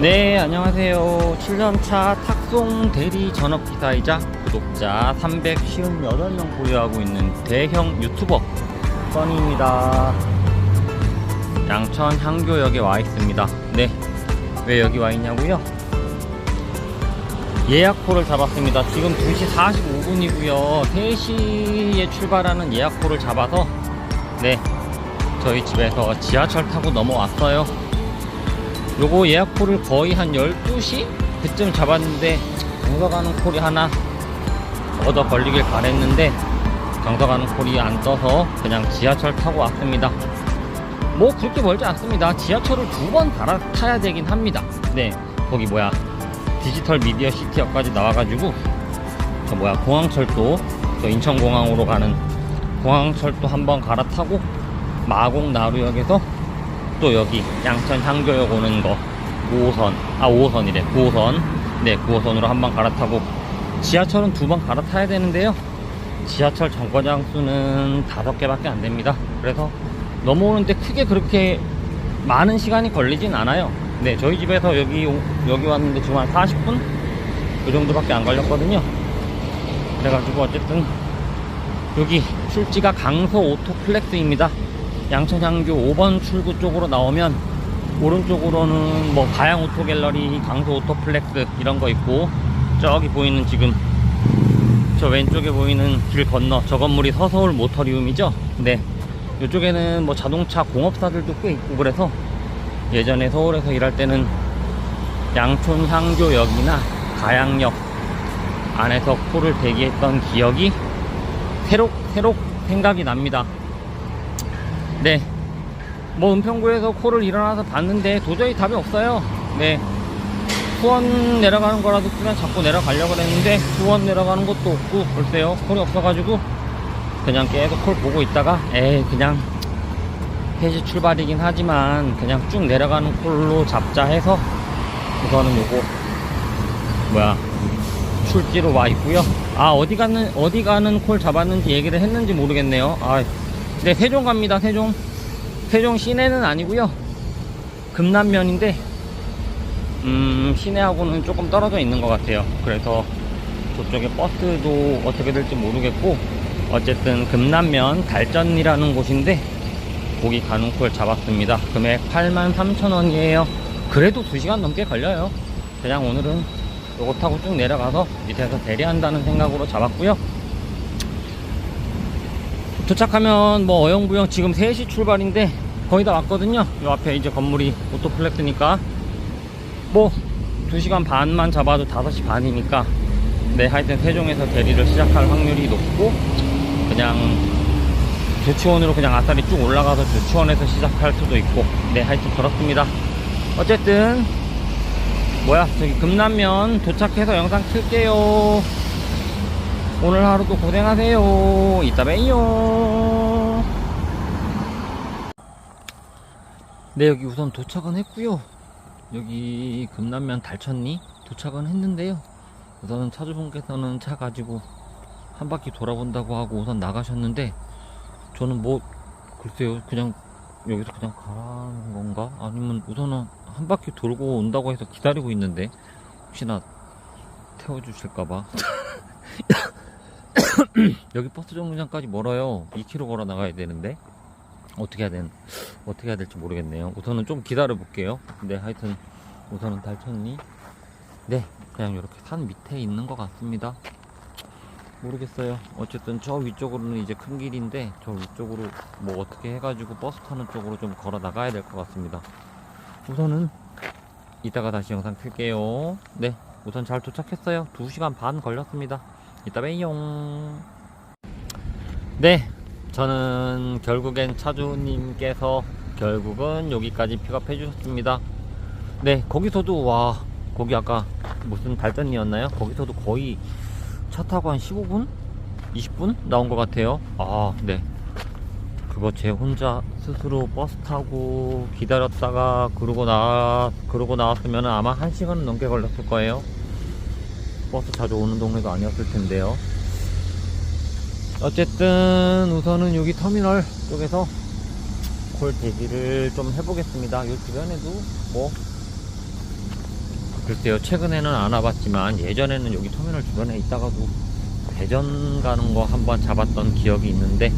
네, 안녕하세요. 7년차 탁송 대리 전업기사이자 구독자 358명 보유하고 있는 대형 유튜버 써니입니다. 양천 향교역에 와 있습니다. 네, 왜 여기 와 있냐고요? 예약표를 잡았습니다. 지금 2시 45분이고요. 3시에 출발하는 예약표를 잡아서 네, 저희 집에서 지하철 타고 넘어왔어요. 요거 예약 콜을 거의 한 12시 그쯤 잡았는데 정서가는 콜이 하나 얻어 걸리길 바랬는데 정서가는 콜이 안 떠서 그냥 지하철 타고 왔습니다. 뭐 그렇게 멀지 않습니다. 지하철을 두 번 갈아 타야 되긴 합니다. 네 거기 뭐야 디지털 미디어 시티역까지 나와가지고 저 뭐야 공항철도 저 인천공항으로 가는 공항철도 한 번 갈아타고 마곡 나루역에서 또 여기 양천 향교역 오는 거. 5호선. 아 5호선이래. 9호선. 네 9호선으로 한 번 갈아타고. 지하철은 두 번 갈아타야 되는데요. 지하철 정거장 수는 다섯 개밖에 안 됩니다. 그래서 넘어오는데 크게 그렇게 많은 시간이 걸리진 않아요. 네 저희 집에서 여기 오- 여기 왔는데 지금 한 40분? 그 정도밖에 안 걸렸거든요. 그래가지고 어쨌든 여기 출지가 강서 오토플렉스입니다 양천향교 5번 출구 쪽으로 나오면 오른쪽으로는 뭐 가양 오토 갤러리, 강서 오토플렉스 이런 거 있고 저기 보이는 지금 저 왼쪽에 보이는 길 건너 저 건물이 서서울 모터리움이죠. 네. 이쪽에는 뭐 자동차 공업사들도 꽤 있고 그래서 예전에 서울에서 일할 때는 양촌향교역이나 가양역 안에서 콜을 대기했던 기억이 새록 새록 생각이 납니다. 네. 뭐 은평구에서 콜을 일어나서 봤는데 도저히 답이 없어요. 네. 수원 내려가는 거라도 그냥 자꾸 내려가려고 했는데 수원 내려가는 것도 없고 글쎄요 콜이 없어가지고 그냥 계속 콜 보고 있다가 에이 그냥 3시 출발이긴 하지만 그냥 쭉 내려가는 콜로 잡자 해서 우선은 요거 뭐야 출지로 와 있고요 아 어디 가는 어디 가는 콜 잡았는지 얘기를 했는지 모르겠네요 아 네, 세종 갑니다, 세종. 세종 시내는 아니고요 금남면인데, 음, 시내하고는 조금 떨어져 있는 것 같아요. 그래서 저쪽에 버스도 어떻게 될지 모르겠고, 어쨌든 금남면 달전이라는 곳인데, 거기 가는 콜 잡았습니다. 금액 83,000원이에요. 그래도 2시간 넘게 걸려요. 그냥 오늘은 요거 타고 쭉 내려가서 밑에서 대리한다는 생각으로 잡았고요. 도착하면 뭐 어영부영 지금 3시 출발인데 거의 다 왔거든요. 요 앞에 이제 건물이 오토플렉스니까. 뭐 2시간 반만 잡아도 5시 반이니까. 네 하여튼 세종에서 대리를 시작할 확률이 높고 그냥 조치원으로 그냥 아싸리 쭉 올라가서 조치원에서 시작할 수도 있고. 네 하여튼 그렇습니다. 어쨌든 뭐야 저기 금남면 도착해서 영상 킬게요 오늘 하루도 고생하세요. 이따 봬요. 네, 여기 우선 도착은 했고요. 여기 금남면 달천리 도착은 했는데요. 우선은 차주분께서는 차 가지고 한 바퀴 돌아본다고 하고 우선 나가셨는데 저는 뭐 글쎄요 그냥 여기서 그냥 가라는 건가 아니면 우선은 한 바퀴 돌고 온다고 해서 기다리고 있는데 혹시나 태워주실까봐 여기 버스 정류장까지 멀어요. 2km 걸어 나가야 되는데 어떻게 해야 된 어떻게 해야 될지 모르겠네요. 우선은 좀 기다려 볼게요. 근데 하여튼 우선은 달천리 네 그냥 이렇게 산 밑에 있는 것 같습니다. 모르겠어요. 어쨌든 저 위쪽으로는 이제 큰 길인데 저 위쪽으로 뭐 어떻게 해가지고 버스 타는 쪽으로 좀 걸어 나가야 될 것 같습니다. 우선은 이따가 다시 영상 킬게요. 네 우선 잘 도착했어요. 2시간 반 걸렸습니다. 이따 봬요. 네, 저는 결국엔 차주님께서 결국은 여기까지 픽업해 주셨습니다. 네, 거기서도 와, 거기 아까 무슨 발전이었나요? 거기서도 거의 차 타고 한 15분? 20분? 나온 것 같아요. 아, 네. 그거 제 혼자 스스로 버스 타고 기다렸다가 그러고 나 그러고 나왔으면 아마 1시간 넘게 걸렸을 거예요. 버스 자주 오는 동네도 아니었을 텐데요. 어쨌든 우선은 여기 터미널 쪽에서 콜 대기를 좀 해보겠습니다. 이 주변에도 뭐 글쎄요, 최근에는 안 와봤지만 예전에는 여기 터미널 주변에 있다가도 대전 가는 거 한번 잡았던 기억이 있는데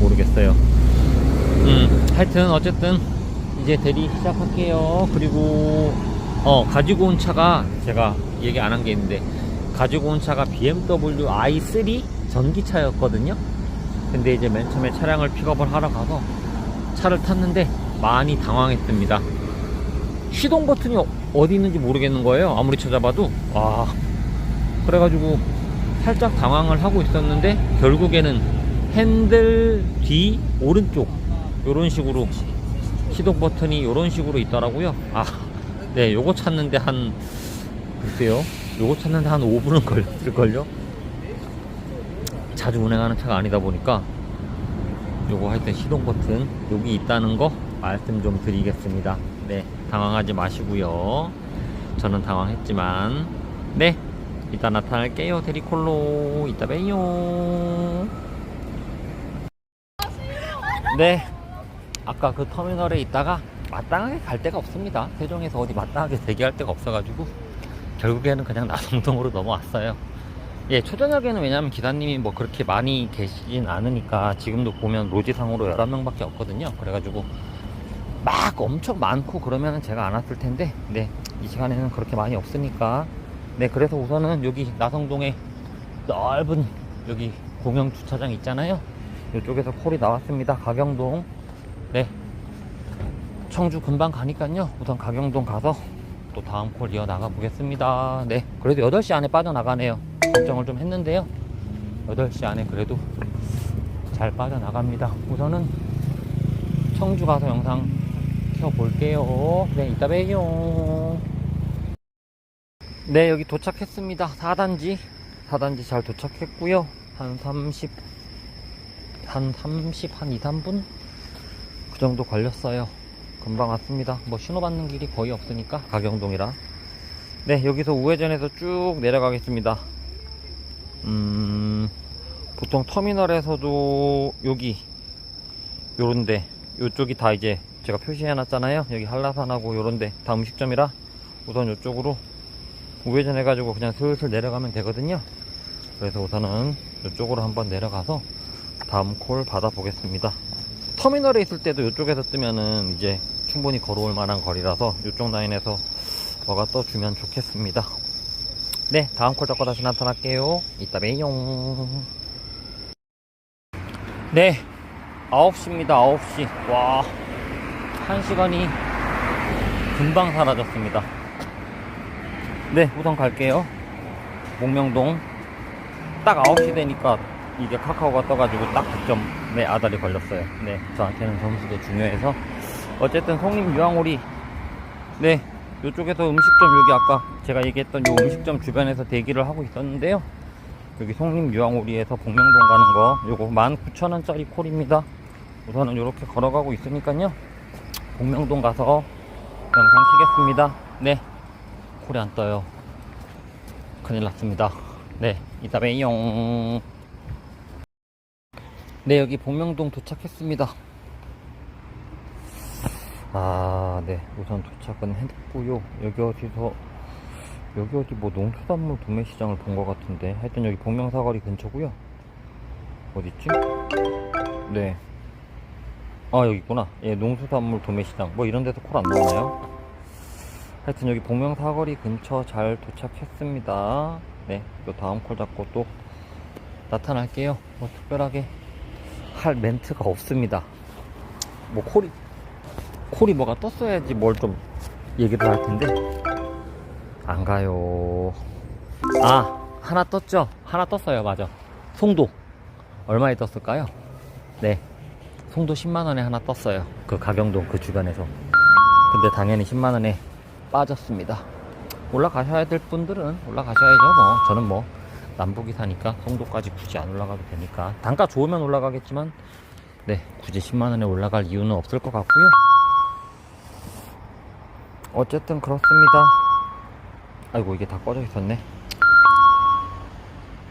모르겠어요. 음, 하여튼 어쨌든 이제 대리 시작할게요. 그리고 어 가지고 온 차가 제가 얘기 안 한 게 있는데 가지고 온 차가 BMW i3 전기차였거든요. 근데 이제 맨 처음에 차량을 픽업을 하러 가서 차를 탔는데 많이 당황했습니다. 시동 버튼이 어- 어디 있는지 모르겠는 거예요. 아무리 찾아봐도. 와. 그래가지고 살짝 당황을 하고 있었는데 결국에는 핸들 뒤 오른쪽 요런 식으로 시동 버튼이 요런 식으로 있더라고요. 아, 네, 요거 찾는데 한 글쎄요. 요거 찾는데 한 5분은 걸렸을걸요. 자주 운행하는 차가 아니다 보니까 요거 하여튼 시동 버튼 여기 있다는 거 말씀 좀 드리겠습니다. 네, 당황하지 마시고요. 저는 당황했지만 네, 이따 나타날게요. 데리콜로 이따 봬요. 네, 아까 그 터미널에 있다가 마땅하게 갈 데가 없습니다. 세종에서 어디 마땅하게 대기할 데가 없어가지고 결국에는 그냥 나성동으로 넘어왔어요. 예, 초저녁에는 왜냐면 기사님이 뭐 그렇게 많이 계시진 않으니까 지금도 보면 로지상으로 11명 밖에 없거든요. 그래가지고 막 엄청 많고 그러면은 제가 안 왔을 텐데, 네, 이 시간에는 그렇게 많이 없으니까, 네, 그래서 우선은 여기 나성동에 넓은 여기 공영 주차장 있잖아요. 이쪽에서 콜이 나왔습니다. 가경동. 네. 청주 금방 가니까요. 우선 가경동 가서 또 다음 콜 이어 나가 보겠습니다. 네. 그래도 8시 안에 빠져나가네요. 걱정을 좀 했는데요. 8시 안에 그래도 잘 빠져나갑니다. 우선은 청주 가서 영상 켜볼게요. 네, 이따 봬요. 네, 여기 도착했습니다. 4단지. 4단지 잘 도착했고요. 한 30, 한 30, 한 2, 3분? 그 정도 걸렸어요. 금방 왔습니다. 뭐 신호 받는 길이 거의 없으니까 가경동이라. 네, 여기서 우회전해서 쭉 내려가겠습니다. 음, 보통 터미널에서도 여기 요런데 요쪽이 다 이제 제가 표시해 놨잖아요. 여기 한라산하고 요런데 다 음식점이라 우선 요쪽으로 우회전 해 가지고 그냥 슬슬 내려가면 되거든요. 그래서 우선은 이쪽으로 한번 내려가서 다음 콜 받아 보겠습니다. 터미널에 있을 때도 이쪽에서 뜨면은 이제 충분히 걸어올 만한 거리라서 이쪽 라인에서 뭐가 떠주면 좋겠습니다. 네, 다음 콜 잡고 다시 나타날게요. 이따 봬요. 네, 9시입니다. 9시. 와, 한 시간이 금방 사라졌습니다. 네, 우선 갈게요. 목명동. 딱 9시 되니까 이게 카카오가 떠가지고 딱 9점의 아달이 걸렸어요. 네, 저한테는 점수도 중요해서. 어쨌든 송림 유황오리. 네, 이쪽에서 음식점 여기 아까 제가 얘기했던 요 음식점 주변에서 대기를 하고 있었는데요. 여기 송림 유황오리에서 복명동 가는 거 요거 19,000원짜리 콜입니다. 우선은 이렇게 걸어가고 있으니까요. 복명동 가서 영상 키겠습니다. 네, 콜이 안 떠요. 큰일 났습니다. 네, 이따 봬요. 네, 여기 복명동 도착했습니다. 아, 네. 우선 도착은 했고요. 여기 어디서, 여기 어디 뭐 농수산물 도매시장을 본 것 같은데. 하여튼 여기 복명사거리 근처고요 어딨지? 네. 아, 여기 있구나. 예, 농수산물 도매시장. 뭐 이런 데서 콜 안 나오나요? 하여튼 여기 복명사거리 근처 잘 도착했습니다. 네. 또 다음 콜 잡고 또 나타날게요. 뭐 특별하게 할 멘트가 없습니다. 뭐 콜이 콜이 뭐가 떴어야지 뭘 좀 얘기를 할 텐데 안 가요. 아 하나 떴죠? 하나 떴어요, 맞아. 송도 얼마에 떴을까요? 네, 송도 10만 원에 하나 떴어요. 그 가경동 그 주변에서. 근데 당연히 10만 원에 빠졌습니다. 올라가셔야 될 분들은 올라가셔야죠. 뭐 저는 뭐 남북이 사니까 송도까지 굳이 안 올라가도 되니까 단가 좋으면 올라가겠지만 네 굳이 10만 원에 올라갈 이유는 없을 것 같고요. 어쨌든 그렇습니다. 아이고 이게 다 꺼져 있었네.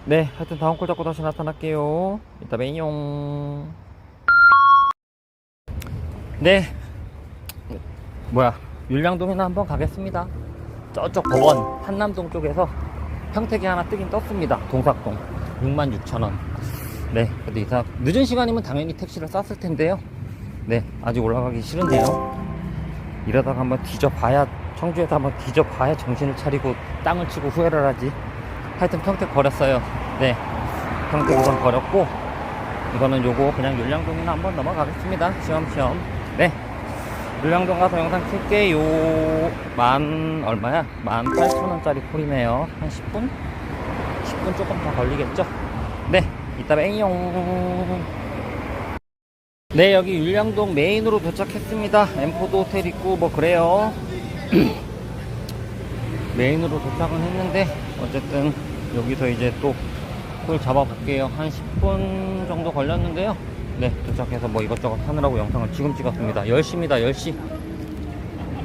네, 하여튼 다음 콜 잡고 다시 나타날게요. 이따 봬요. 네. 뭐야, 율량동이나 한번 가겠습니다. 저쪽 법원 한남동 쪽에서 평택이 하나 뜨긴 떴습니다. 동삭동 66,000원. 네, 그래도 이상 늦은 시간이면 당연히 택시를 쌌을 텐데요. 네, 아직 올라가기 싫은데요. 이러다가 한번 뒤져봐야 청주에서 한번 뒤져봐야 정신을 차리고 땅을 치고 후회를 하지. 하여튼 평택 버렸어요. 네, 평택 우선 버렸고 이거는 요거 그냥 율량동이나 한번 넘어가겠습니다. 시험시험. 네. 율량동 가서 영상 킬게요. 만, 얼마야? 만 8천원짜리 콜이네요. 한 10분? 10분 조금 더 걸리겠죠? 네. 이따 봬용. 네, 여기 율량동 메인으로 도착했습니다. 엠포드 호텔 있고, 뭐, 그래요. 메인으로 도착은 했는데, 어쨌든, 여기서 이제 또, 콜 잡아볼게요. 한 10분 정도 걸렸는데요. 네, 도착해서 뭐 이것저것 하느라고 영상을 지금 찍었습니다. 10시입니다, 10시.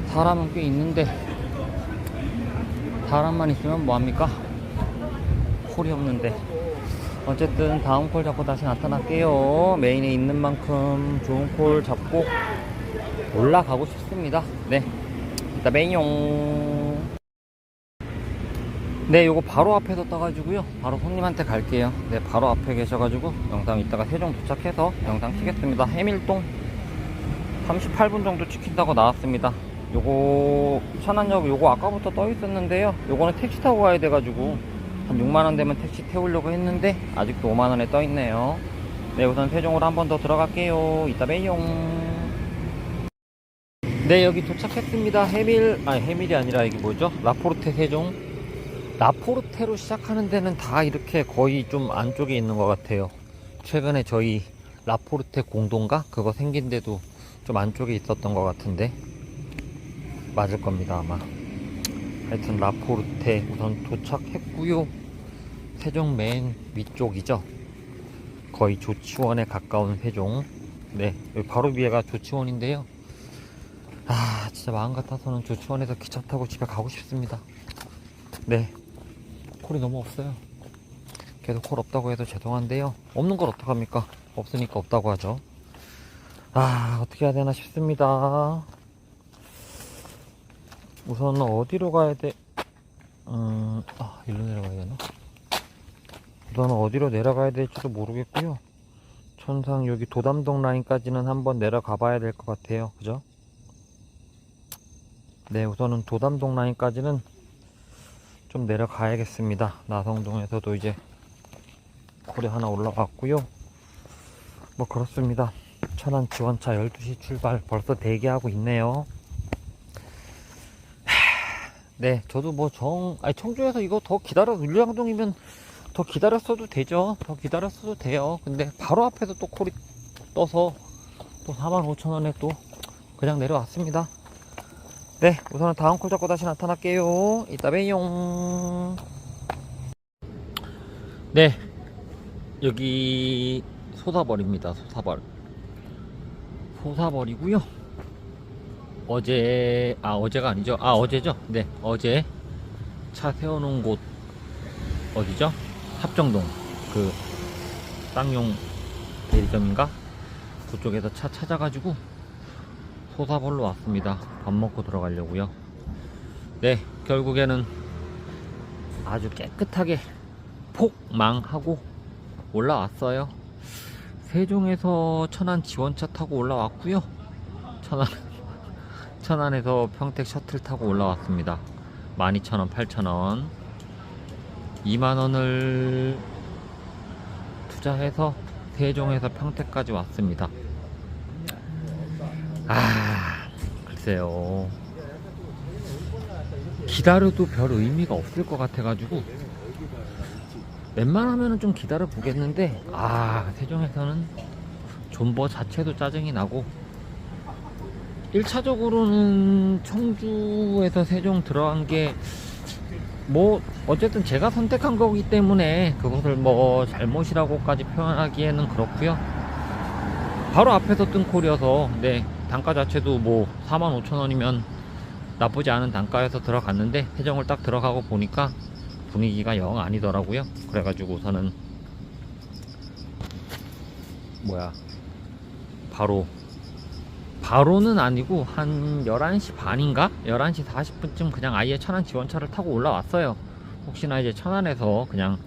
사람은 꽤 있는데, 사람만 있으면 뭐합니까? 콜이 없는데. 어쨌든 다음 콜 잡고 다시 나타날게요. 메인에 있는 만큼 좋은 콜 잡고 올라가고 싶습니다. 네. 이따 봬용. 네, 요거 바로 앞에서 떠가지고요. 바로 손님한테 갈게요. 네, 바로 앞에 계셔가지고 영상 이따가 세종 도착해서 영상 찍겠습니다. 해밀동 38분 정도 찍힌다고 나왔습니다. 요거 천안역 요거 아까부터 떠 있었는데요. 요거는 택시 타고 가야 돼가지고 한 6만원 되면 택시 태우려고 했는데 아직도 5만원에 떠 있네요. 네, 우선 세종으로 한 번 더 들어갈게요. 이따 봬용. 네, 여기 도착했습니다. 해밀, 아니 해밀이 아니라 이게 뭐죠? 라포르테 세종. 라포르테로 시작하는 데는 다 이렇게 거의 좀 안쪽에 있는 것 같아요. 최근에 저희 라포르테 공동가 그거 생긴 데도 좀 안쪽에 있었던 것 같은데 맞을 겁니다 아마. 하여튼 라포르테 우선 도착했고요. 세종 맨 위쪽이죠. 거의 조치원에 가까운 세종. 네, 바로 위에가 조치원인데요. 아, 진짜 마음 같아서는 조치원에서 기차 타고 집에 가고 싶습니다. 네, 콜이 너무 없어요. 계속 콜 없다고 해도 죄송한데요. 없는 걸 어떡합니까? 없으니까 없다고 하죠. 아, 어떻게 해야 되나 싶습니다. 우선은 어디로 가야 돼? 음, 아, 일로 내려가야 되나? 우선은 어디로 내려가야 될지도 모르겠고요. 천상 여기 도담동 라인까지는 한번 내려가 봐야 될 것 같아요. 그죠? 네, 우선은 도담동 라인까지는 좀 내려가야겠습니다. 나성동에서도 이제 콜이 하나 올라갔고요. 뭐 그렇습니다. 천안 지원차 12시 출발 벌써 대기하고 있네요. 하, 네, 저도 뭐 정, 아니 청주에서 이거 더 기다려, 율량동이면 더 기다렸어도 되죠. 더 기다렸어도 돼요. 근데 바로 앞에서 또 콜이 떠서 또 45,000원에 또 그냥 내려왔습니다. 네, 우선은 다음 콜 잡고 다시 나타날게요. 이따 봬용. 네, 여기 소사벌입니다. 소사벌. 소사벌이고요. 어제 아 어제가 아니죠. 아 어제죠. 네, 어제 차 세워놓은 곳 어디죠? 합정동 그 쌍용 대리점인가? 그쪽에서 차 찾아가지고 소사벌로 왔습니다. 밥 먹고 들어가려고요. 네, 결국에는 아주 깨끗하게 폭망하고 올라왔어요. 세종에서 천안 지원차 타고 올라왔고요. 천안 천안에서 평택 셔틀 타고 올라왔습니다. 12,000원, 8,000원. 2만 원을 투자해서 세종에서 평택까지 왔습니다. 아, 글쎄요. 기다려도 별 의미가 없을 것 같아가지고, 웬만하면은 좀 기다려 보겠는데, 아, 세종에서는 존버 자체도 짜증이 나고, 1차적으로는 청주에서 세종 들어간 게, 뭐, 어쨌든 제가 선택한 거기 때문에 그것을 뭐 잘못이라고까지 표현하기에는 그렇고요 바로 앞에서 뜬 콜이어서, 네, 단가 자체도 뭐 45,000원이면 나쁘지 않은 단가여서 들어갔는데 세정을 딱 들어가고 보니까 분위기가 영 아니더라고요. 그래가지고 우선은 뭐야 바로 바로는 아니고 한 11시 반인가? 11시 40분쯤 그냥 아예 천안 지원차를 타고 올라왔어요. 혹시나 이제 천안에서 그냥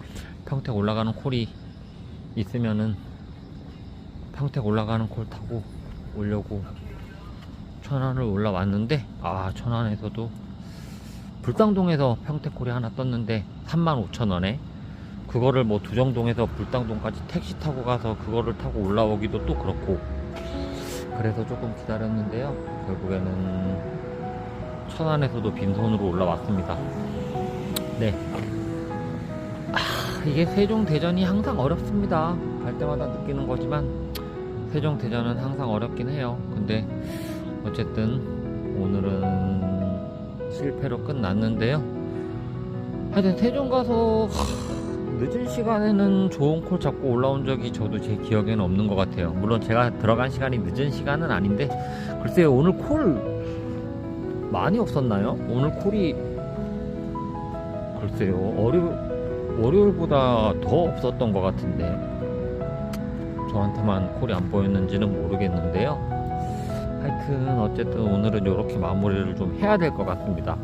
평택 올라가는 콜이 있으면은 평택 올라가는 콜 타고 오려고 천안을 올라왔는데 아 천안에서도 불당동에서 평택콜이 하나 떴는데 35,000원에 그거를 뭐 두정동에서 불당동까지 택시 타고 가서 그거를 타고 올라오기도 또 그렇고 그래서 조금 기다렸는데요. 결국에는 천안에서도 빈손으로 올라왔습니다. 네. 아, 이게 세종대전이 항상 어렵습니다. 갈 때마다 느끼는 거지만 세종대전은 항상 어렵긴 해요. 근데 어쨌든 오늘은 실패로 끝났는데요. 하여튼 세종 가서 늦은 시간에는 좋은 콜 잡고 올라온 적이 저도 제 기억에는 없는 것 같아요. 물론 제가 들어간 시간이 늦은 시간은 아닌데, 글쎄요, 오늘 콜 많이 없었나요? 오늘 콜이, 글쎄요, 월요, 월요일보다 더 없었던 것 같은데, 저한테만 콜이 안 보였는지는 모르겠는데요. 하여튼, 어쨌든 오늘은 이렇게 마무리를 좀 해야 될 것 같습니다.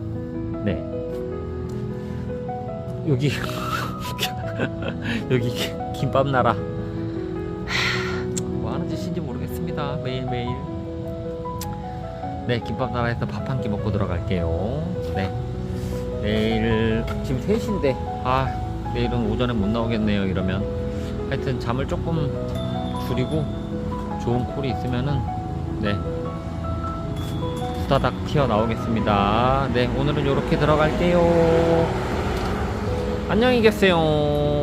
네. 여기, 여기 김밥 나라. 뭐 하는 짓인지 모르겠습니다. 매일매일. 네 김밥 나라에서 밥 한 끼 먹고 들어갈게요. 네. 내일 지금 3시인데. 아 내일은 오전에 못 나오겠네요 이러면. 하여튼 잠을 조금 줄이고 좋은 콜이 있으면은 네. 수다닥 튀어나오겠습니다. 네 오늘은 이렇게 들어갈게요 안녕히 계세요